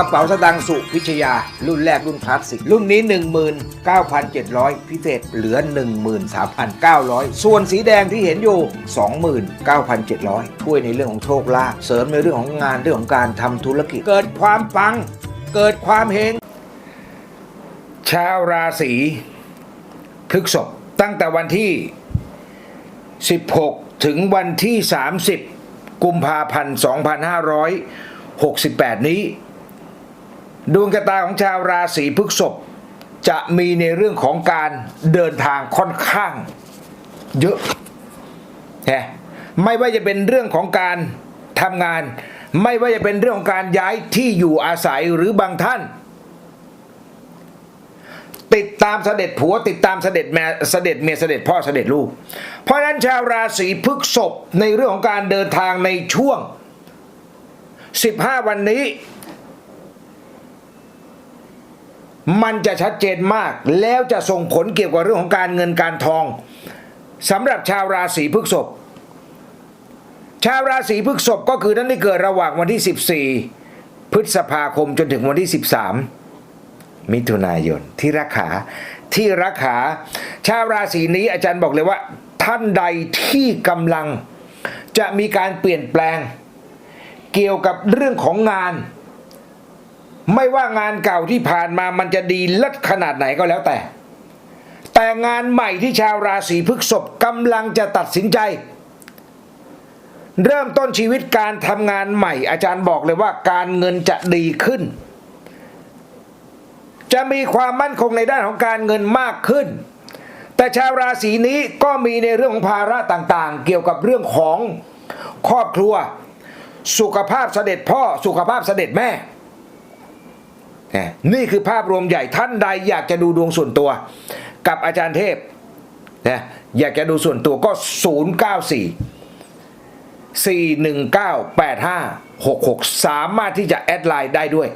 กระเป๋าสตางค์สุพิชยา รุ่นแรกรุ่นคลาสสิก รุ่นนี้ 19,700 พิเศษเหลือ 13,900 ส่วนสีแดงที่เห็นอยู่ 29,700 ช่วยในเรื่องของโชคลาภเสริมในเรื่องของงานเรื่องของการทำธุรกิจ เกิดความปัง เกิดความเฮงชาวราศีพฤษภตั้งแต่วันที่ 16 ถึงวันที่ 30 กุมภาพันธ์ 2568 นี้ ดวงชะตาของชาวราศีพฤษภจะมีในเรื่องของการเดินทางค่อนข้าง เยอะแฮะไม่ว่าจะเป็นเรื่องของการทำงาน ไม่ว่าจะเป็นเรื่องของการย้ายที่อยู่อาศัยหรือบางท่าน ติดตามเสด็จผัวติดตามเสด็จแม่เสด็จเมียเสด็จพ่อเสด็จลูก เพราะฉะนั้นชาวราศีพฤษภในเรื่องของการเดินทางในช่วง 15 วันนี้ มันจะชัดเจนมาก แล้วจะส่งผลเกี่ยวกับเรื่องของการเงินการทองสำหรับชาวราศีพฤษภชาวราศีพฤษภก็คือท่านที่เกิดระหว่างวันที่ 14 พฤษภาคมจนถึงวันที่ 13 มิถุนายนที่รักขาที่รักขาชาวราศีนี้อาจารย์บอกเลยว่า ท่านใดที่กำลังจะมีการเปลี่ยนแปลง เกี่ยวกับเรื่องของงาน ไม่ว่างานเก่าที่ผ่านมามันจะดีเลิศขนาดไหนก็แล้วแต่ แต่งานใหม่ที่ชาวราศีพฤษภกำลังจะตัดสินใจ เริ่มต้นชีวิตการทำงานใหม่ อาจารย์บอกเลยว่าการเงินจะดีขึ้น จะมีความมั่นคงในด้านของการเงินมากขึ้น แต่ชาวราศีนี้ก็มีในเรื่องของภาระต่างๆ เกี่ยวกับเรื่องของครอบครัว สุขภาพเสด็จพ่อสุขภาพเสด็จแม่ นี่คือภาพรวมใหญ่ท่านใดอยากจะดูดวงส่วนตัว กับอาจารย์เทพนะอยากจะดูส่วนตัวก็ 094 419 8566 สามารถที่จะแอดไลน์ได้ด้วย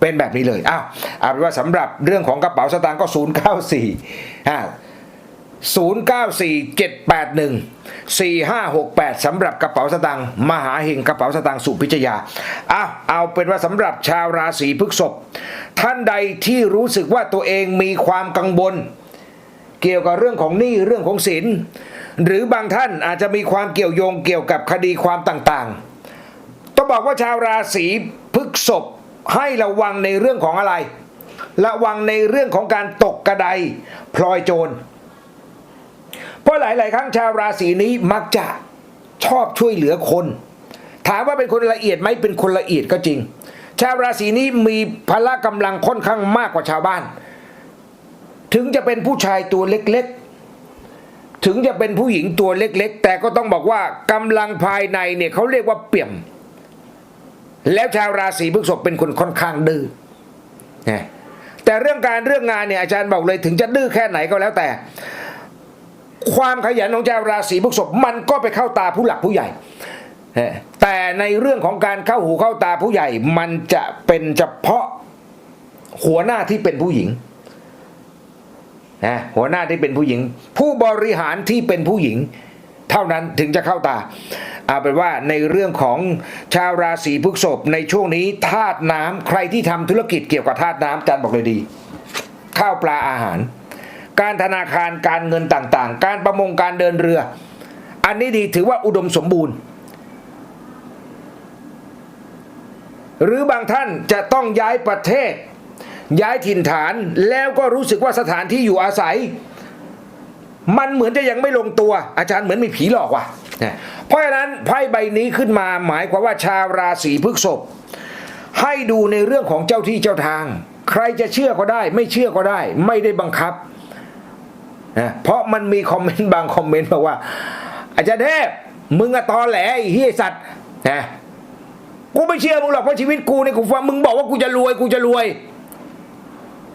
เป็นแบบนี้เลย อ้าวเอาเป็นว่าสำหรับเรื่องของกระเป๋าสตางค์ก็ 094อ่า 0947814568 สำหรับกระเป๋าสตางค์มหาเฮงกระเป๋าสตางค์สุพิชยาอ้าเอาเป็นว่าสำหรับชาวราศีพฤษภท่านใดที่รู้สึกว่าตัวเองมีความกังวลเกี่ยวกับเรื่องของหนี้เรื่องของสินหรือบางท่านอาจจะมีความเกี่ยวโยงเกี่ยวกับคดีความต่างๆ ต้องบอกว่าชาวราศีพฤษภให้ระวังในเรื่องของอะไร ระวังในเรื่องของการตกกระไดพลอยโจร เพราะหลาย ๆ ครั้งชาวราศีนี้มักจะชอบช่วยเหลือคน ถามว่าเป็นคนละเอียดไหมเป็นคนละเอียดก็จริง ชาวราศีนี้มีพละกำลังค่อนข้างมากกว่าชาวบ้าน ถึงจะเป็นผู้ชายตัวเล็ก ๆ ถึงจะเป็นผู้หญิงตัวเล็ก ๆ แต่ก็ต้องบอกว่ากำลังภายในเนี่ยเขาเรียกว่าเปี่ยม แล้วชาวราศีพฤษภเป็นคนค่อนข้างดื้อนะแต่เรื่องการเรื่องงานเนี่ยอาจารย์บอกเลยถึงจะดื้อแค่ไหนก็แล้วแต่ ความขยันของชาวราศีพฤษภมันก็ไปเข้าตาผู้หลักผู้ใหญ่ แต่ในเรื่องของการเข้าหูเข้าตาผู้ใหญ่ มันจะเป็นเฉพาะหัวหน้าที่เป็นผู้หญิงนะหัวหน้าที่เป็นผู้หญิง ผู้บริหารที่เป็นผู้หญิง เท่านั้นถึงจะเข้าตาเอาเป็นว่าในเรื่องของชาวราศีพฤษภในช่วงนี้ธาตุน้ำใครที่ทำธุรกิจเกี่ยวกับธาตุน้ำอาจารย์บอกเลยดี ข้าวปลาอาหาร การธนาคารการเงินต่างๆ การประมงการเดินเรือ อันนี้ดีถือว่าอุดมสมบูรณ์ หรือบางท่านจะต้องย้ายประเทศ ย้ายถิ่นฐานแล้วก็รู้สึกว่าสถานที่อยู่อาศัย มันเหมือนจะยังไม่ลงตัว อาจารย์เหมือนมีผีหลอกว่ะเพราะฉะนั้นไพ่ใบนี้ขึ้นมาหมายความว่าชาวราศีพฤษภให้ดูในเรื่องของเจ้าที่เจ้าทาง ใครจะเชื่อก็ได้ ไม่เชื่อก็ได้ ไม่ได้บังคับ นะเพราะมันมีคอมเมนต์บางคอมเมนต์บอกว่า อาจารย์เทพมึงอะตอแหลไอ้เฮียสัตว์นะกูไม่เชื่อมึงหรอกเพราะชีวิตกูเนี่ยกูฟังมึงบอกว่ากูจะรวยกูจะรวย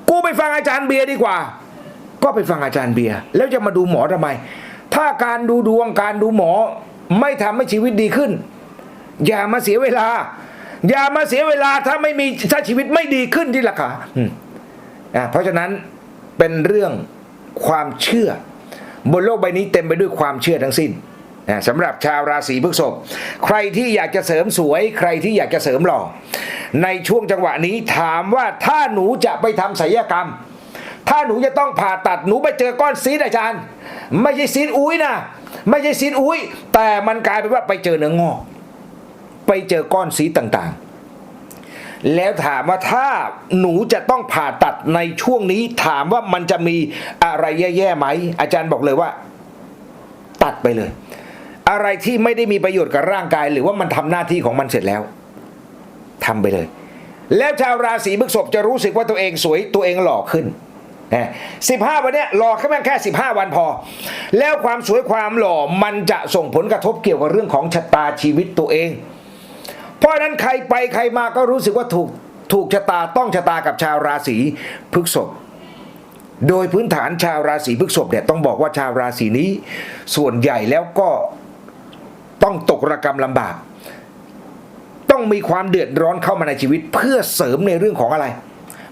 กูไปฟังอาจารย์เบียร์ดีกว่า ก็ไปฟังอาจารย์เบียร์แล้วจะมาดูหมอทำไม ถ้าการดูดวงการดูหมอ ไม่ทำให้ชีวิตดีขึ้น อย่ามาเสียเวลา อย่ามาเสียเวลาถ้าไม่มีถ้าชีวิตไม่ดีขึ้นที่ราคาอืมอ่าเพราะฉะนั้นเป็นเรื่อง ความเชื่อ บนโลกใบนี้เต็มไปด้วยความเชื่อทั้งสิ้นนะสำหรับชาวราศีพฤษภใครที่อยากจะเสริมสวย ใครที่อยากจะเสริมหล่อในช่วงจังหวะนี้ถามว่าถ้าหนูจะไปทำศัลยกรรม ถ้าหนูจะต้องผ่าตัดหนูไปเจอก้อนซีดอาจารย์ ไม่ใช่ซีดอุ้ยนะไม่ใช่ซีดอุ้ย แต่มันกลายเป็นว่าไปเจอเนื้องอกไปเจอก้อนซีดต่างๆ แล้วถามว่าถ้าหนูจะต้องผ่าตัดในช่วงนี้ ถามว่ามันจะมีอะไรแย่ๆไหม อาจารย์บอกเลยว่า ตัดไปเลย อะไรที่ไม่ได้มีประโยชน์กับร่างกาย หรือว่ามันทำหน้าที่ของมันเสร็จแล้วทำไปเลย แล้วชาวราศีพฤษภจะรู้สึกว่าตัวเองสวยตัวเองหล่อขึ้นสิบห้าวันเนี้ยหล่อแค่แค่สิบห้าวันพอ แล้วความสวยความหล่อมันจะส่งผลกระทบเกี่ยวกับเรื่องของชะตาชีวิตตัวเอง เพราะนั้นใครไปใครมาก็รู้สึกว่าถูกถูกชะตาต้องชะตากับชาวราศีพฤษภโดยพื้นฐานชาวราศีพฤษภเนี่ยต้องบอกว่าชาวราศีนี้ ส่วนใหญ่แล้วก็ต้องตกระกรรมลำบาก ต้องมีความเดือดร้อนเข้ามาในชีวิตเพื่อเสริมในเรื่องของอะไร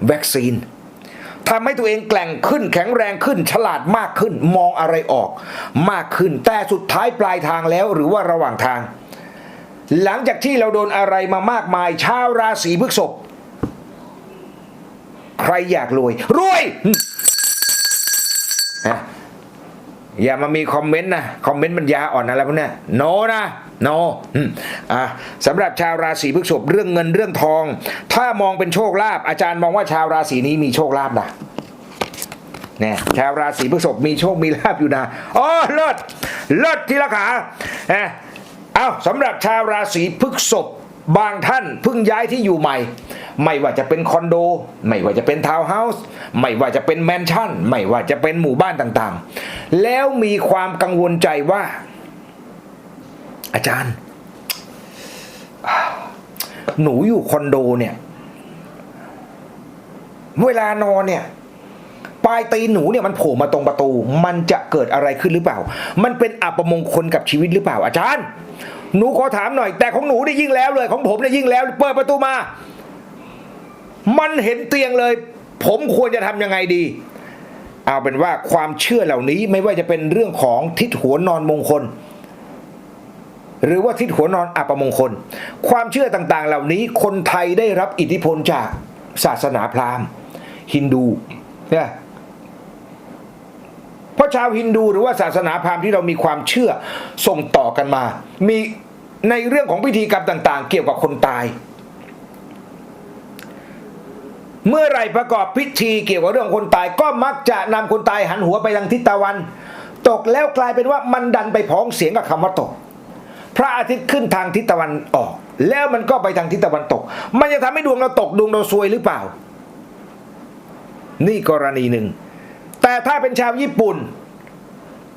วัคซีนทำให้ตัวเองแกล่งขึ้นแข็งแรงขึ้น ฉลาดมากขึ้นมองอะไรออก มากขึ้นแต่สุดท้ายปลายทางแล้วหรือว่าระหว่างทาง หลังจากที่เราโดนอะไรมามากมาย ชาวราศีพฤษภใครอยากรวย รวยนะอย่ามามีคอมเมนต์นะคอมเมนต์มันยาอ่อนอะไรพวกเนี้ยโนนะโนอะสำหรับชาวราศีพฤษภเรื่องเงินเรื่องทอง ถ้ามองเป็นโชคลาภอาจารย์มองว่าชาวราศีนี้มีโชคลาภนะเนี่ยชาวราศีพฤษภมีโชคมีลาภอยู่นะอ๋อเลิศเลิศทีละขาเอ้เอาสำหรับชาวราศีพฤษภบางท่านเพิ่งย้ายที่อยู่ใหม่ ไม่ว่าจะเป็นคอนโด ไม่ว่าจะเป็นทาวน์เฮาส์ไม่ว่าจะเป็นแมนชั่น ไม่ว่าจะเป็นหมู่บ้านต่างๆ แล้วมีความกังวลใจว่า อาจารย์ หนูอยู่คอนโดเนี่ย เวลานอนเนี่ย ปลายตีนหนูเนี่ยมันโผล่มาตรงประตู มันจะเกิดอะไรขึ้นหรือเปล่า มันเป็นอัปมงคลกับชีวิตหรือเปล่าอาจารย์ หนูขอถามหน่อย แต่ของหนูได้ยิ่งแล้วเลย ของผมได้ยิ่งแล้ว เปิดประตูมา มันเห็นเตียงเลย ผมควรจะทำยังไงดี เอาเป็นว่าความเชื่อเหล่านี้ไม่ว่าจะเป็นเรื่องของทิศหัวนอนมงคลหรือว่าทิศหัวนอนอัปมงคล ความเชื่อต่างๆ เหล่านี้คนไทยได้รับอิทธิพลจากศาสนาพราหมณ์ ฮินดูเนี่ย ชาวฮินดูหรือว่าศาสนาพราหมณ์ที่เรามีความเชื่อส่งต่อกันมา มีในเรื่องของพิธีกรรมต่าง ๆ เกี่ยวกับคนตาย เมื่อไรประกอบพิธีเกี่ยวกับเรื่องคนตาย ก็มักจะนำคนตายหันหัวไปทางทิศตะวัน ตกแล้วกลายเป็นว่ามันดันไปพ้องเสียงกับคำว่าตก พระอาทิตย์ขึ้นทางทิศตะวันออก แล้วมันก็ไปทางทิศตะวันตก มันจะทำให้ดวงเราตกดวงเราซวยหรือเปล่า นี่กรณีหนึ่งแต่ถ้าเป็นชาวญี่ปุ่น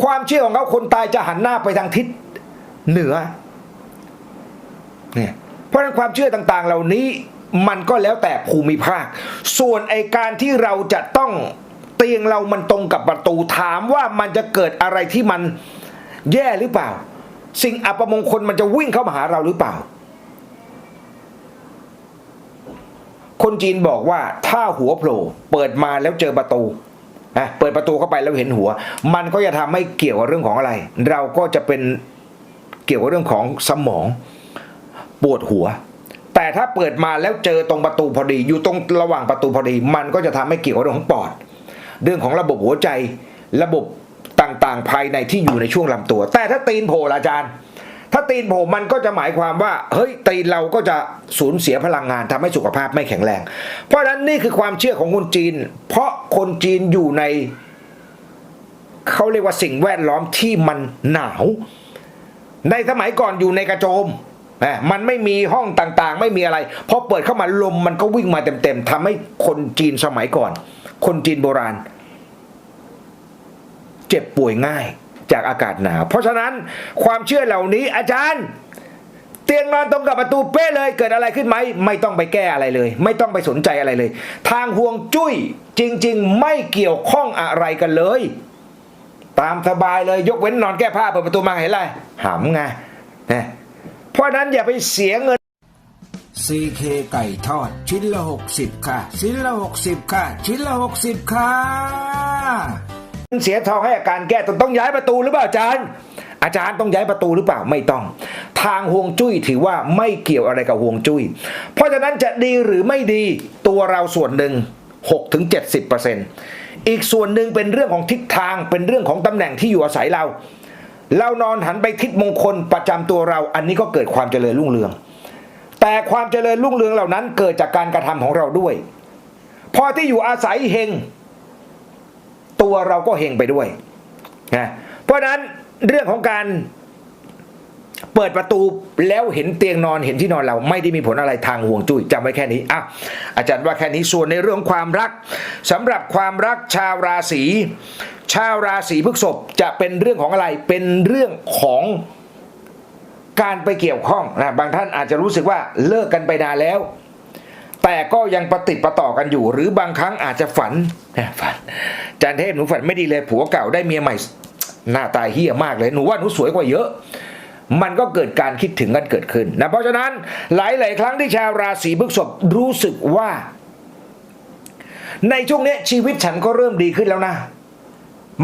ความเชื่อของเขาคนตายจะหันหน้าไปทางทิศเหนือเนี่ยเพราะฉะนั้นความเชื่อต่างๆ เหล่านี้มันก็แล้วแต่ภูมิภาค ส่วนไอการที่เราจะต้องเตียงเรามันตรงกับประตูถามว่ามันจะเกิดอะไรที่มันแย่หรือเปล่า สิ่งอัปมงคลมันจะวิ่งเข้ามาหาเราหรือเปล่า คนจีนบอกว่าถ้าหัวโผล่เปิดมาแล้วเจอประตู นะเปิดประตูเข้าไปแล้วเห็นหัว มันก็จะทำให้เกี่ยวกับเรื่องของอะไร เราก็จะเป็นเกี่ยวกับเรื่องของสมองปวดหัว แต่ถ้าเปิดมาแล้วเจอตรงประตูพอดี อยู่ตรงระหว่างประตูพอดี มันก็จะทำให้เกี่ยวกับเรื่องของปอด เรื่องของระบบหัวใจ ระบบต่างๆ ภายในที่อยู่ในช่วงลำตัว แต่ถ้าตีนโผล่อาจารย์ ถ้าตีนโผล่มันก็จะหมายความว่า เฮ้ยตีนเราก็จะสูญเสียพลังงานทำให้สุขภาพไม่แข็งแรง เพราะฉะนั้นนี่คือความเชื่อของคนจีน เพราะคนจีนอยู่ในเขาเรียกว่าสิ่งแวดล้อมที่มันหนาว ในสมัยก่อนอยู่ในกระโจมมันไม่มีห้องต่างๆ ไม่มีอะไรพอเปิดเข้ามาลมมันก็วิ่งมาเต็มๆทำให้คนจีนสมัยก่อน คนจีนโบราณ เจ็บป่วยง่าย จากอากาศหนาว เพราะฉะนั้นความเชื่อเหล่านี้อาจารย์ เตียงนอนตรงกับประตูเป๊ะเลยเกิดอะไรขึ้นไหมไม่ต้องไปแก้อะไรเลย ไม่ต้องไปสนใจอะไรเลย ทางห่วงจุ้ยจริง ๆ ไม่เกี่ยวข้องอะไรกันเลย ตามสบายเลยยกเว้นนอนแก้ผ้าเปิดประตูมาเห็นอะไรหำไงนะเพราะฉะนั้นอย่าไปเสียเงิน CK ไก่ทอด ชิ้นละ 60 ค่ะ ชิ้นละ 60 ค่ะ ชิ้นละ 60 ค่ะ เสียทองให้อาการแก้ต้องต้องย้ายประตูหรือเปล่าอาจารย์ อาจารย์ต้องย้ายประตูหรือเปล่าไม่ต้อง ทางห่วงจุ้ยถือว่าไม่เกี่ยวอะไรกับห่วงจุ้ย เพราะฉะนั้นจะดีหรือไม่ดีตัวเราส่วนหนึ่ง6ถึง70%อีกส่วนหนึ่งเป็นเรื่องของทิศทางเป็นเรื่องของตำแหน่งที่อยู่อาศัยเรา เรานอนหันไปทิศมงคลประจำตัวเรา อันนี้ก็เกิดความเจริญรุ่งเรือง แต่ความเจริญรุ่งเรืองเหล่านั้นเกิดจากการกระทำของเราด้วย พอที่อยู่อาศัยเฮง ตัวเราก็เฮงไปด้วยนะเพราะฉะนั้นเรื่องของการเปิดประตูแล้วเห็นเตียงนอนเห็นที่นอนเราไม่ได้มีผลอะไรทางห่วงจุ้ยจำไว้แค่นี้อะอาจารย์ว่าแค่นี้ส่วนในเรื่องความรักสำหรับความรักชาวราศีชาวราศีพฤษภจะเป็นเรื่องของอะไรเป็นเรื่องของการไปเกี่ยวข้องนะบางท่านอาจจะรู้สึกว่าเลิกกันไปนานแล้ว แต่ก็ยังประติดประต่อกันอยู่ หรือบางครั้งอาจจะฝันนะฝันจันเทพหนูฝันไม่ดีเลยผัวเก่าได้เมียใหม่ หน้าตาเฮี้ยมากเลยหนูว่าหนูสวยกว่าเยอะมันก็เกิดการคิดถึงกันเกิดขึ้นนะเพราะฉะนั้นหลาย ๆ ครั้งที่ชาวราศีพฤษภรู้สึกว่า ในช่วงนี้ชีวิตฉันก็เริ่มดีขึ้นแล้วนะ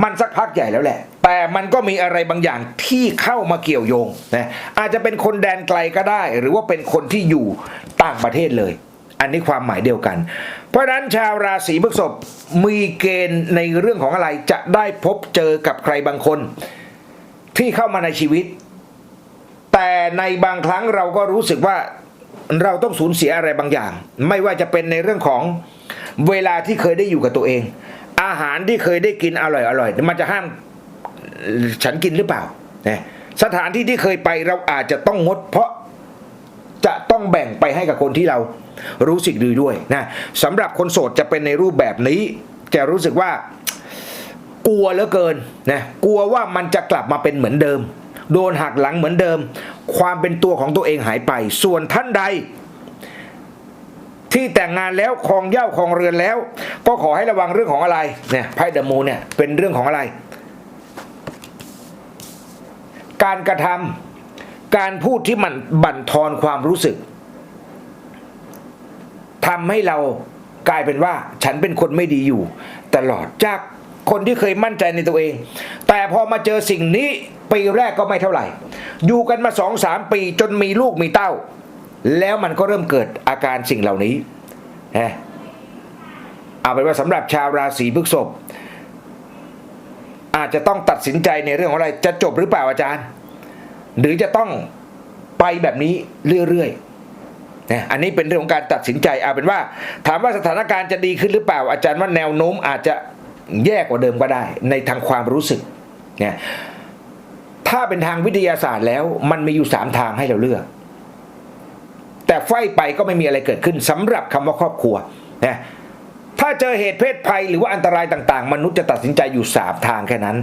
มันสักพักใหญ่แล้วแหละ แต่มันก็มีอะไรบางอย่างที่เข้ามาเกี่ยวโยงนะอาจจะเป็นคนแดนไกลก็ได้ หรือว่าเป็นคนที่อยู่ต่างประเทศเลย อันนี้ความหมายเดียวกัน เพราะนั้นชาวราศีพฤษภมีเกณฑ์ในเรื่องของอะไรจะได้พบเจอกับใครบางคน ที่เข้ามาในชีวิต แต่ในบางครั้งเราก็รู้สึกว่าเราต้องสูญเสียอะไรบางอย่าง ไม่ว่าจะเป็นในเรื่องของเวลาที่เคยได้อยู่กับตัวเอง อาหารที่เคยได้กินอร่อยอร่อยมันจะห้ามฉันกินหรือเปล่าสถานที่ที่เคยไปเราอาจจะต้องงดเพราะจะต้องแบ่งไปให้กับคนที่เรา รู้สึกดีด้วยนะสำหรับคนโสดจะเป็นในรูปแบบนี้ จะรู้สึกว่ากลัวเหลือเกินนะกลัวว่ามันจะกลับมาเป็นเหมือนเดิม โดนหักหลังเหมือนเดิม ความเป็นตัวของตัวเองหายไป ส่วนท่านใด ที่แต่งงานแล้วคองเย้าคองเรือนแล้ว ก็ขอให้ระวังเรื่องของอะไรเนี่ยไพ่เดอะมูนเนี่ยเป็นเรื่องของอะไร การกระทำการพูดที่มันบั่นทอนความรู้สึกำให้เรากลายเป็นว่า ฉันเป็นคนไม่ดีอยู่ ตลอดจากคนที่เคยมั่นใจในตัวเอง แต่พอมาเจอสิ่งนี้ปีแรกก็ไม่เท่าไหร่ อยู่กันมาสองสามปีจนมีลูกมีเต้า แล้วมันก็เริ่มเกิดอาการสิ่งเหล่านี้เฮเอาเป็นว่าสำหรับชาวราศีพฤษภอาจจะต้องตัดสินใจในเรื่องของอะไรจะจบหรือเปล่าอาจารย์ หรือจะต้องไปแบบนี้เรื่อยๆ นะอันนี้เป็นเรื่องของการตัดสินใจเอาเป็นว่า ถามว่าสถานการณ์จะดีขึ้นหรือเปล่า อาจารย์ว่าแนวโน้มอาจจะแย่กว่าเดิมก็ได้ ในทางความรู้สึกเนี่ยถ้าเป็นทางวิทยาศาสตร์แล้วมันมีอยู่สามทางให้เราเลือก แต่ไฟไปก็ไม่มีอะไรเกิดขึ้นสำหรับคำว่าครอบครัวนะถ้าเจอเหตุเพศภัยหรือว่าอันตรายต่าง ๆ มนุษย์จะตัดสินใจอยู่สามทางแค่นั้น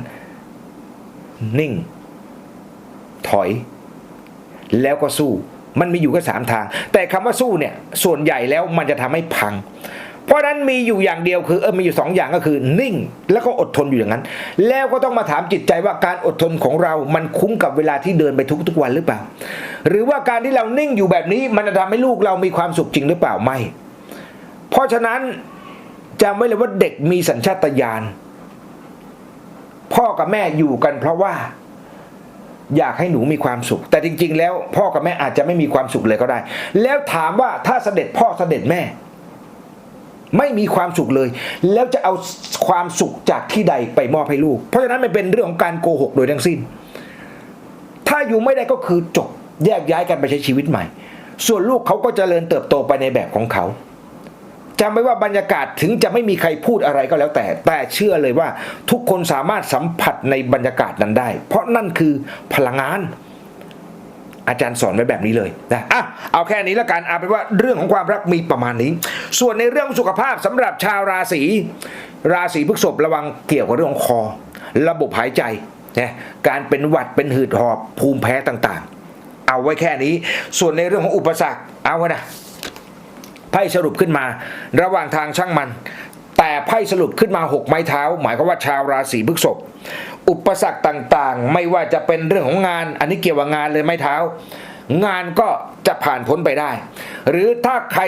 นิ่ง ถอย แล้วก็สู้ มันมีอยู่แค่สามทาง แต่คำว่าสู้เนี่ยส่วนใหญ่แล้วมันจะทำให้พัง เพราะนั้นมีอยู่อย่างเดียวคือเออมีอยู่สองอย่างก็คือนิ่ง แล้วก็อดทนอยู่อย่างนั้น แล้วก็ต้องมาถามจิตใจว่าการอดทนของเรา มันคุ้มกับเวลาที่เดินไปทุกๆวันหรือเปล่า หรือว่าการที่เรานิ่งอยู่แบบนี้ มันจะทำให้ลูกเรามีความสุขจริงหรือเปล่าไม่ เพราะฉะนั้นจำไว้เลยว่าเด็กมีสัญชาตญาณพ่อกับแม่อยู่กันเพราะว่า อยากให้หนูมีความสุข แต่จริง ๆ แล้วพ่อกับแม่อาจจะไม่มีความสุขเลยก็ได้ แล้วถามว่าถ้าเสด็จพ่อเสด็จแม่ ไม่มีความสุขเลย แล้วจะเอาความสุขจากที่ใดไปมอบให้ลูก เพราะฉะนั้นมันเป็นเรื่องของการโกหกโดยทั้งสิ้น ถ้าอยู่ไม่ได้ก็คือจบแยกย้ายกันไปใช้ชีวิตใหม่ ส่วนลูกเขาก็จเจริญเติบโตไปในแบบของเขา จำไว้ว่าบรรยากาศถึงจะไม่มีใครพูดอะไรก็แล้วแต่ แต่เชื่อเลยว่าทุกคนสามารถสัมผัสในบรรยากาศนั้นได้ เพราะนั่นคือพลังงานอาจารย์สอนไว้แบบนี้เลยนะอะเอาแค่นี้แล้วกันเอาเป็นว่าเรื่องของความรักมีประมาณนี้ ส่วนในเรื่องสุขภาพสำหรับชาวราศีราศีพฤษภระวังเกี่ยวกับเรื่องของคอ ระบบหายใจนะการเป็นหวัดเป็นหืดหอบภูมิแพ้ต่างๆ เอาไว้แค่นี้ ส่วนในเรื่องของอุปสรรคเอาไว้นะ ไพ่สรุปขึ้นมา ระหว่างทางช่างมัน แต่ไพ่สรุปขึ้นมาหกไม้เท้า หมายความว่าชาวราศีพฤษภอุปสรรคต่างๆ ไม่ว่าจะเป็นเรื่องของงาน อันนี้เกี่ยวกับงานเลยไม้เท้า งานก็จะผ่านพ้นไปได้ หรือถ้าใคร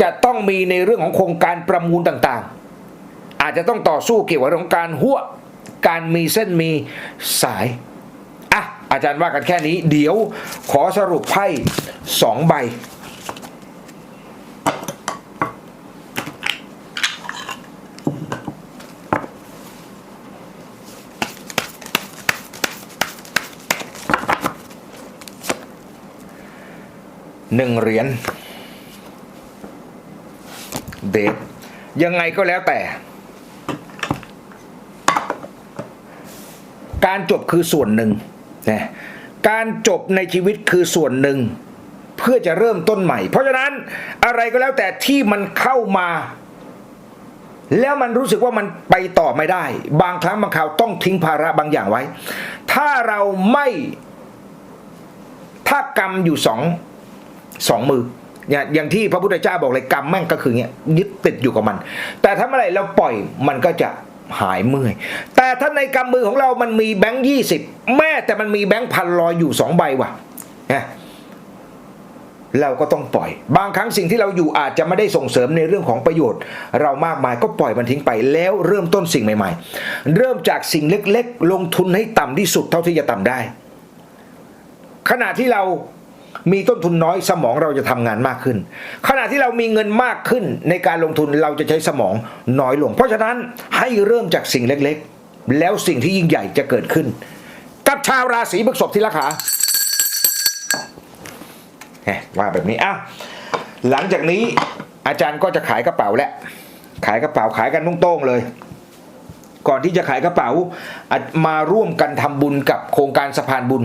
จะต้องมีในเรื่องของโครงการประมูลต่างๆ อาจจะต้องต่อสู้เกี่ยวกับเรื่องของการหัวการมีเส้นมีสายอะอาจารย์ว่ากันแค่นี้ เดี๋ยวขอสรุปไพ่สองใบ หนึ่งเหรียญเดทยังไงก็แล้วแต่ การจบคือส่วนหนึ่งนะการจบในชีวิตคือส่วนหนึ่ง เพื่อจะเริ่มต้นใหม่ เพราะฉะนั้นอะไรก็แล้วแต่ที่มันเข้ามา แล้วมันรู้สึกว่ามันไปต่อไม่ได้ บางครั้งบางคราวต้องทิ้งภาระบางอย่างไว้ ถ้าเราไม่ ถ้ากรรมอยู่สอง สองมืออย่างอย่างที่พระพุทธเจ้าบอกเลยกรรมแม่งก็คือเนี้ยยึดติดอยู่กับมัน แต่ถ้าเมื่อไรเราปล่อยมันก็จะหายเมื่อย แต่ถ้าในกำมือของเรามันมีแบงค์ยี่สิบแม่แต่มันมีแบงค์พันลอยอยู่สองใบว่ะนะเราก็ต้องปล่อย บางครั้งสิ่งที่เราอยู่อาจจะไม่ได้ส่งเสริมในเรื่องของประโยชน์ เรามากมายก็ปล่อยมันทิ้งไปแล้วเริ่มต้นสิ่งใหม่ ๆ เริ่มจากสิ่งเล็กๆ ลงทุนให้ต่ำที่สุดเท่าที่จะต่ำได้ ขณะที่เรา มีต้นทุนน้อยสมองเราจะทำงานมากขึ้น ขณะที่เรามีเงินมากขึ้นในการลงทุนเราจะใช้สมองน้อยลง เพราะฉะนั้นให้เริ่มจากสิ่งเล็กๆ แล้วสิ่งที่ยิ่งใหญ่จะเกิดขึ้น กับชาวราศีพฤษภที่ละขาแหมว่าแบบนี้อะหลังจากนี้อาจารย์ก็จะขายกระเป๋าแล้วขายกระเป๋าขายกันตุ้งๆเลยก่อนที่จะขายกระเป๋ามาร่วมกันทำบุญกับโครงการสะพานบุญ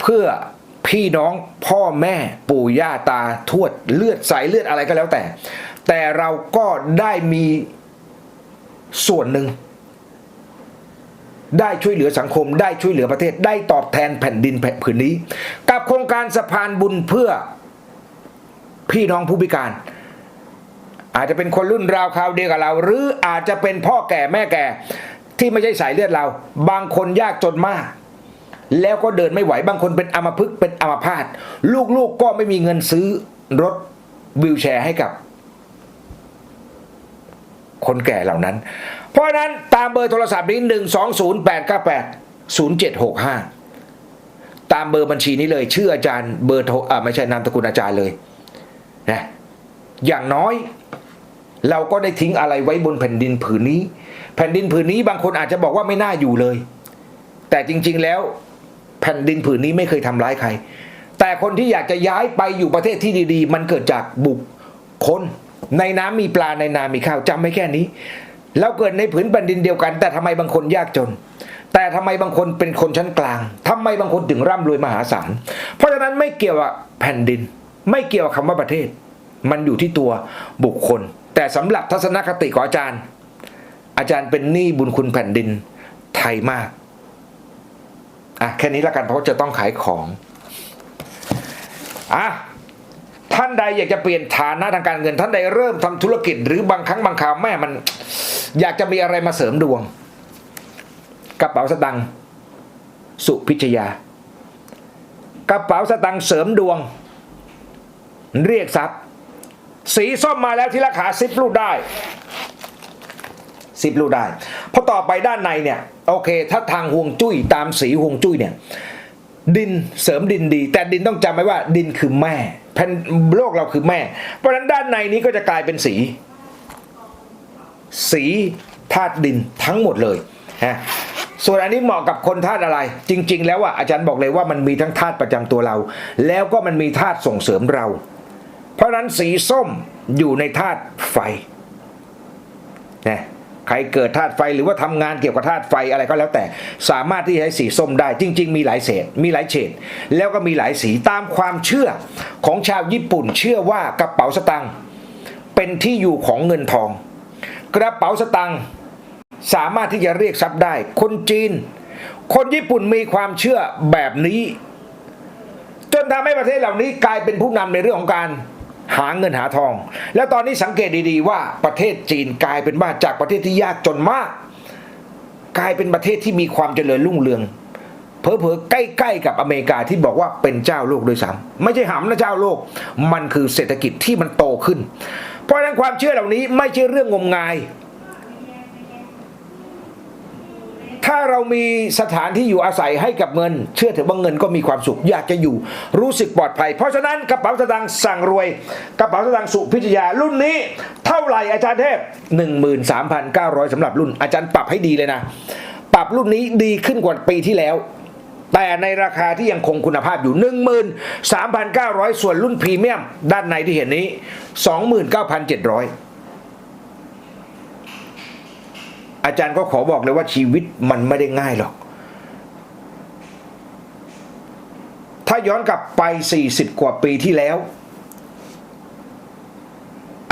เพื่อ พี่น้องพ่อแม่ปู่ย่าตาทวดเลือดสายเลือดอะไรก็แล้วแต่ แต่เราก็ได้มีส่วนหนึ่ง ได้ช่วยเหลือสังคม ได้ช่วยเหลือประเทศ ได้ตอบแทนแผ่นดินแผืนนี้ กับโครงการสะพานบุญเพื่อพี่น้องผู้พิการ อาจจะเป็นคนรุ่นราวคราวเดียวกับเรา หรืออาจจะเป็นพ่อแก่แม่แก่ ที่ไม่ใช่สายเลือดเรา บางคนยากจนมาก แล้วก็เดินไม่ไหวบางคนเป็นอัมพฤกษ์เป็นอัมพาตลูกๆก็ไม่มีเงินซื้อรถวิวแชร์ให้กับ คนแก่เหล่านั้น เพราะฉะนั้นตามเบอร์โทรศัพท์นี้หนึ่งสองศูนย์แปดเก้าแปดศูนย์เจ็ดหกห้าตามเบอร์บัญชีนี้เลยชื่ออาจารย์เบอร์โทรอ่าไม่ใช่นามสกุลอาจารย์เลยนะอย่างน้อยเราก็ได้ทิ้งอะไรไว้บนแผ่นดินผืนนี้ แผ่นดินผืนนี้บางคนอาจจะบอกว่าไม่น่าอยู่เลย แต่จริง ๆแล้ว แผ่นดินผืนนี้ไม่เคยทำร้ายใคร แต่คนที่อยากจะย้ายไปอยู่ประเทศที่ดี ๆ มันเกิดจากบุคคล ในน้ำมีปลาในนามีข้าวจำไม่แค่นี้เราเกิดในผืนแผ่นดินเดียวกัน แต่ทำไมบางคนยากจน แต่ทำไมบางคนเป็นคนชั้นกลางทำไมบางคนถึงร่ำรวยมหาศาลเพราะฉะนั้นไม่เกี่ยวกับแผ่นดิน ไม่เกี่ยวกับคำว่าประเทศ มันอยู่ที่ตัวบุคคล แต่สำหรับทัศนคติของอาจารย์ อาจารย์เป็นหนี้บุญคุณแผ่นดินไทยมาก อะแค่นี้ละกันเพราะจะต้องขายของอะท่านใดอยากจะเปลี่ยนฐานะทางการเงิน ท่านใดเริ่มทำธุรกิจ หรือบางครั้งบางคราวแม่มัน อยากจะมีอะไรมาเสริมดวง กระเป๋าสตังค์สุพิชยา กระเป๋าสตังค์เสริมดวง เรียกทรัพย์ สีส้มมาแล้วที่ราคาซิปรูดได้ ซิปรูดได้เพราะต่อไปด้านในเนี่ยโอเค ถ้าทางห่วงจุ้ยตามสีห่วงจุ้ยเนี่ยดินเสริมดินดี แต่ดินต้องจำไว้ว่าดินคือแม่แผ่นโลกเราคือแม่ เพราะฉะนั้นด้านในนี้ก็จะกลายเป็นสี สีธาตุดินทั้งหมดเลยฮะส่วนอันนี้เหมาะกับคนธาตุอะไร จริง ๆ แล้วอะอาจารย์บอกเลยว่ามันมีทั้งธาตุประจำตัวเรา แล้วก็มันมีธาตุส่งเสริมเรา เพราะฉะนั้นสีส้มอยู่ในธาตุไฟนะ ใครเกิดธาตุไฟหรือว่าทำงานเกี่ยวกับธาตุไฟอะไรก็แล้วแต่ สามารถที่จะใช้สีส้มได้ จริง ๆ มีหลายเศษ มีหลายเฉดแล้วก็มีหลายสีตามความเชื่อของชาวญี่ปุ่น เชื่อว่ากระเป๋าสตางค์เป็นที่อยู่ของเงินทอง กระเป๋าสตางค์สามารถที่จะเรียกทรัพย์ได้ คนจีน คนญี่ปุ่นมีความเชื่อแบบนี้ จนทำให้ประเทศเหล่านี้กลายเป็นผู้นำในเรื่องของการ หาเงินหาทอง แล้วตอนนี้สังเกตดีๆว่าประเทศจีนกลายเป็นว่าจากประเทศที่ยากจนมาก กลายเป็นประเทศที่มีความเจริญรุ่งเรืองเพอเพอๆใกล้ๆกับอเมริกาที่บอกว่าเป็นเจ้าโลกด้วยซ้ำไม่ใช่หำนะเจ้าโลก มันคือเศรษฐกิจที่มันโตขึ้น เพราะฉะนั้นความเชื่อเหล่านี้ไม่ใช่เรื่องงมงาย ถ้าเรามีสถานที่อยู่อาศัยให้กับเงิน เชื่อเถอะว่าเงินก็มีความสุข อยากจะอยู่ รู้สึกปลอดภัย เพราะฉะนั้นกระเป๋าสตางค์สั่งรวย กระเป๋าสตางค์สุพิทยารุ่นนี้ เท่าไหร่อาจารย์เทพ 13,900สำหรับรุ่น อาจารย์ปรับให้ดีเลยนะ ปรับรุ่นนี้ดีขึ้นกว่าปีที่แล้วแต่ในราคาที่ยังคงคุณภาพอยู่ 13,900 ส่วนรุ่นพรีเมียม ด้านในที่เห็นนี้ 29,700 อาจารย์ก็ขอบอกเลยว่าชีวิตมันไม่ได้ง่ายหรอก ถ้าย้อนกลับไป 40 กว่าปีที่แล้ว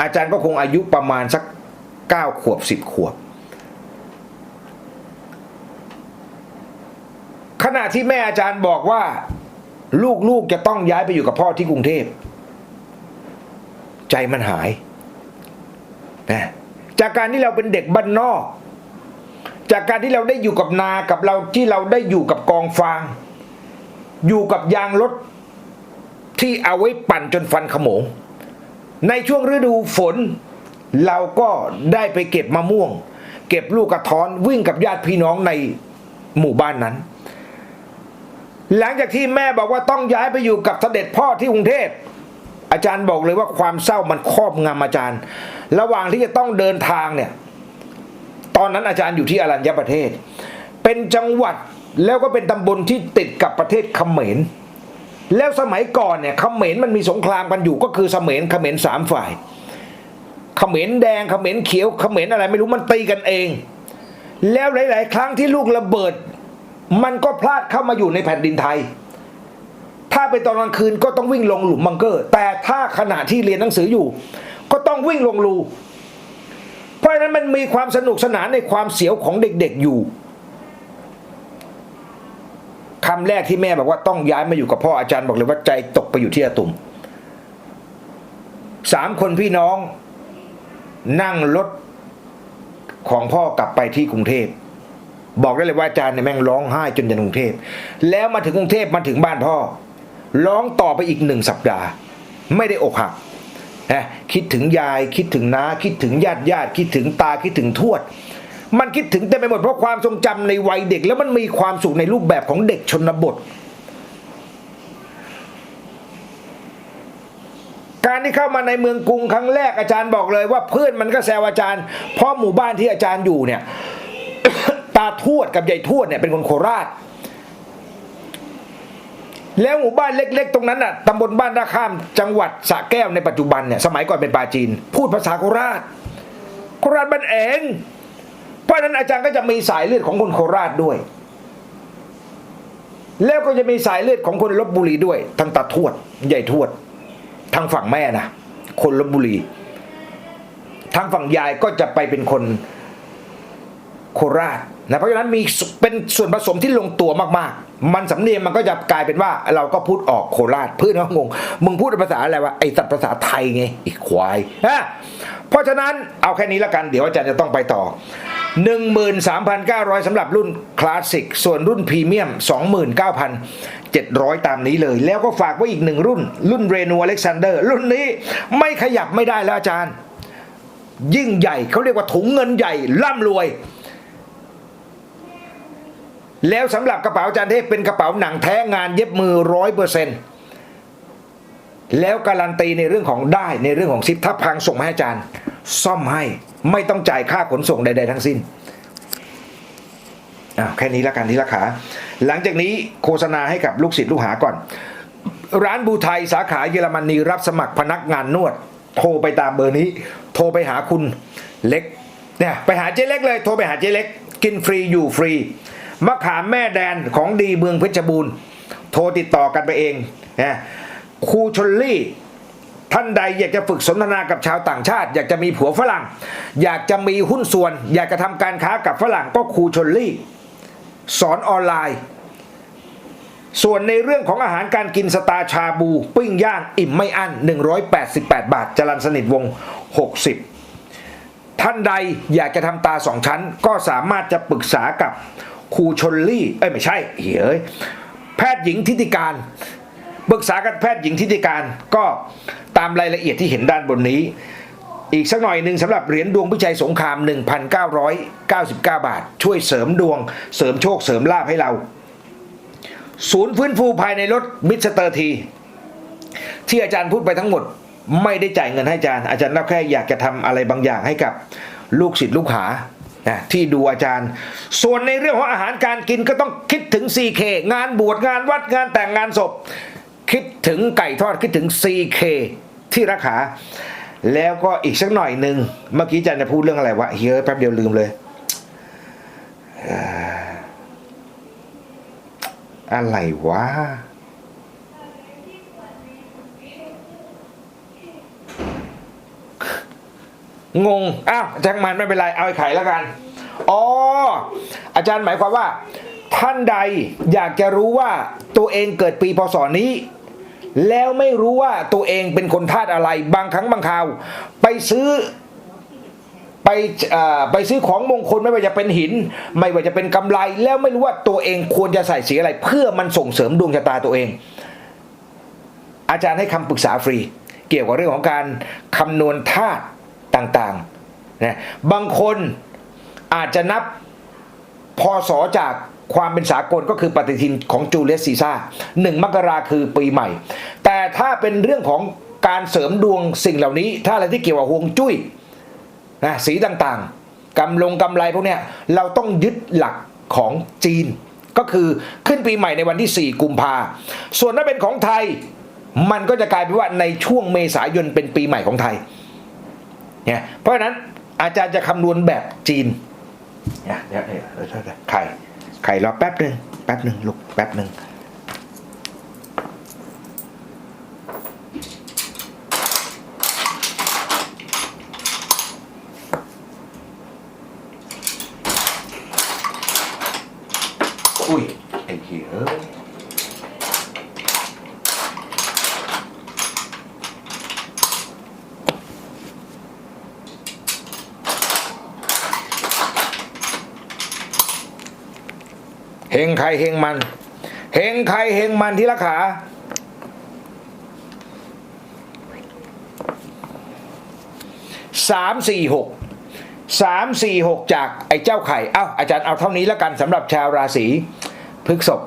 อาจารย์ก็คงอายุประมาณสัก 9 ขวบ 10 ขวบ ขณะที่แม่อาจารย์บอกว่า ลูกๆจะต้องย้ายไปอยู่กับพ่อที่กรุงเทพ ใจมันหายนะจากการที่เราเป็นเด็กบ้านนอก จากการที่เราได้อยู่กับนากับเราที่เราได้อยู่กับกองฟาง อยู่กับยางรถที่เอาไว้ปั่นจนฟันขโมง ในช่วงฤดูฝน เราก็ได้ไปเก็บมะม่วง เก็บลูกกระท้อนวิ่งกับญาติพี่น้องในหมู่บ้านนั้น หลังจากที่แม่บอกว่าต้องย้ายไปอยู่กับเสด็จพ่อที่กรุงเทพอาจารย์บอกเลยว่าความเศร้ามันครอบงำอาจารย์ ระหว่างที่จะต้องเดินทางเนี่ย ตอนนั้นอาจารย์อยู่ที่อรัญญประเทศ เป็นจังหวัดแล้วก็เป็นตำบลที่ติดกับประเทศเขมร แล้วสมัยก่อนเนี่ยเขมรมันมีสงครามกันอยู่ก็คือเขมรเขมรสามฝ่ายเขมรแดงเขมรเขียวเขมรอะไรไม่รู้มันตีกันเอง แล้วหลาย ๆ ครั้งที่ลูกระเบิด มันก็พลาดเข้ามาอยู่ในแผ่นดินไทย ถ้าเป็นตอนกลางคืนก็ต้องวิ่งลงหลุมบังเกอร์ แต่ถ้าขณะที่เรียนหนังสืออยู่ ก็ต้องวิ่งลงรู เพราะฉะนั้นมันมีความสนุกสนานในความเสียวของเด็กๆอยู่คำแรกที่แม่บอกว่าต้องย้ายมาอยู่กับพ่ออาจารย์บอกเลยว่าใจตกไปอยู่ที่อาตุมสามคนพี่น้อง นั่งรถของพ่อกลับไปที่กรุงเทพบอกได้เลยว่าอาจารย์เนี่ยแม่งร้องไห้จนยันกรุงเทพแล้วมาถึงกรุงเทพมาถึงบ้านพ่อ ร้องต่อไปอีกหนึ่งสัปดาห์ ไม่ได้อกหัก นะคิดถึงยายคิดถึงน้าคิดถึงญาติญาติคิดถึงตาคิดถึงทวด มันคิดถึงเต็มไปหมดเพราะความทรงจำในวัยเด็ก แล้วมันมีความสุขในรูปแบบของเด็กชนบท การที่เข้ามาในเมืองกรุงครั้งแรกอาจารย์บอกเลยว่าเพื่อนมันก็แซวอาจารย์ เพราะหมู่บ้านที่อาจารย์อยู่เนี่ยตาทวดกับยายทวดเนี่ยเป็นคนโคราช แล้วหมู่บ้านเล็ก ๆ ตรงนั้นน่ะตำบลบ้านนาข้ามจังหวัดสระแก้วในปัจจุบันเนี่ยสมัยก่อนเป็นปาจีน พูดภาษาโคราช โคราชบ้านเองเพราะฉะนั้นอาจารย์ก็จะมีสายเลือดของคนโคราชด้วย แล้วก็จะมีสายเลือดของคนลบบุรีด้วยทั้งตาทวดใหญ่ทวด ทางฝั่งแม่นะคนลบบุรี ทางฝั่งยายก็จะไปเป็นคนโคราช นะเพราะฉะนั้นมีเป็นส่วนผสมที่ลงตัวมากๆ มันสำเนียงมันก็จะกลายเป็นว่าเราก็พูดออกโคราชเพื่อนเขางง มึงพูดภาษาอะไรวะไอสัตว์ภาษาไทยไงอีควายฮะเพราะฉะนั้นเอาแค่นี้ละกันเดี๋ยวอาจารย์จะต้องไปต่อ 13,900สำหรับรุ่นคลาสสิก ส่วนรุ่นพรีเมียม 29,700 ตามนี้เลย แล้วก็ฝากไว้อีกหนึ่งรุ่น รุ่นเรนูอเล็กซานเดอร์รุ่นนี้ไม่ขยับไม่ได้แล้วอาจารย์ ยิ่งใหญ่เขาเรียกว่าถุงเงินใหญ่ร่ำรวย แล้วสำหรับกระเป๋าอาจารย์เทพเป็นกระเป๋าหนังแท้งานเย็บมือร้อยเปอร์เซ็นต์แล้วการันตีในเรื่องของได้ในเรื่องของซิปถ้าพังส่งมาให้อาจารย์ ซ่อมให้ไม่ต้องจ่ายค่าขนส่งใด ๆ ทั้งสิ้นอ้าวแค่นี้ละกันทีละขาหลังจากนี้โฆษณาให้กับลูกศิษย์ลูกหาก่อน ร้านบูไทยสาขาเยอรมนีรับสมัครพนักงานนวด โทรไปตามเบอร์นี้ โทรไปหาคุณเล็กเนี่ยไปหาเจ๊เล็กเลย โทรไปหาเจ๊เล็ก กินฟรีอยู่ฟรี มะขามแม่แดนของดีเมืองเพชรบูรณ์ โทรติดต่อกันไปเองนะครูชลลี่ท่านใดอยากจะฝึกสนทนากับชาวต่างชาติ อยากจะมีผัวฝรั่ง อยากจะมีหุ้นส่วน อยากจะทำการค้ากับฝรั่งก็ครูชลลี่ สอนออนไลน์ ส่วนในเรื่องของอาหารการกินสตาชาบู ปิ้งย่างอิ่มไม่อั้น 188 บาทจรันสนิทวง 60 ท่านใดอยากจะทำตาสองชั้นก็สามารถจะปรึกษากับ ครูชนลี่เอ้ยไม่ใช่เฮ้ยแพทย์หญิงทิติการปรึกษากับแพทย์หญิงทิติการก็ตามรายละเอียดที่เห็นด้านบนนี้ อีกสักหน่อยหนึ่งสำหรับเหรียญดวงพิชัยสงคราม 1,999 บาท ช่วยเสริมดวง เสริมโชคเสริมลาภให้เรา ศูนย์ฟื้นฟูภายในรถมิสเตอร์ที ที่อาจารย์พูดไปทั้งหมด ไม่ได้จ่ายเงินให้อาจารย์ อาจารย์รับแค่อยากจะทำอะไรบางอย่างให้กับลูกศิษย์ลูกหา นะที่ดูอาจารย์ ส่วนในเรื่องของอาหารการกินก็ต้องคิดถึง CK งานบวชงานวัดงานแต่งงานศพ คิดถึงไก่ทอดคิดถึง CK ที่รักษาแล้วก็อีกสักหน่อยหนึ่งเมื่อกี้อาจารย์จะพูดเรื่องอะไรวะเฮ้ยแป๊บเดียวลืมเลยอะไรวะ งงอ้าวจังมันไม่เป็นไรเอาไอ้ไข่แล้วกันอ๋ออาจารย์หมายความว่า ท่านใดอยากจะรู้ว่าตัวเองเกิดปีพศนี้ แล้วไม่รู้ว่าตัวเองเป็นคนธาตุอะไร บางครั้งบางคราว ไปซื้อไปเอ่อไปซื้อของมงคลไม่ว่าจะเป็นหิน ไม่ว่าจะเป็นกำไร แล้วไม่รู้ว่าตัวเองควรจะใส่สีอะไร เพื่อมันส่งเสริมดวงชะตาตัวเอง อาจารย์ให้คำปรึกษาฟรี เกี่ยวกับเรื่องของการคำนวณธาตุ ต่างๆนะบางคนอาจจะนับพศจากความเป็นสากลก็คือปฏิทินของจูเลียสซีซ่าหนึ่งมกราคือปีใหม่ แต่ถ้าเป็นเรื่องของการเสริมดวงสิ่งเหล่านี้ ถ้าอะไรที่เกี่ยวกับฮวงจุ้ยนะสีต่างๆกำลงกำไรพวกเนี้ยเราต้องยึดหลักของจีน ก็คือขึ้นปีใหม่ในวันที่ 4 กุมภาส่วนถ้าเป็นของไทย มันก็จะกลายเป็นว่าในช่วงเมษายนเป็นปีใหม่ของไทย เนี่ยเพราะฉะนั้นอาจารย์จะคำนวณแบบจีนเนี่ยเดี๋ยวเดี๋ยวไข่ไข่รอแป๊บหนึ่งแป๊บหนึ่งลูกแป๊บหนึ่งอุ้ยไอ้เหี้ยเอ้ย เฮงใค รเฮงมันเฮงใครเฮงมันที่ละขาสามสี่หกสามสี่หกจากไอ้เจ้าไข่ เอ้าอาจารย์เอาเท่านี้แล้วกันสำหรับชาวราศีพฤกษภ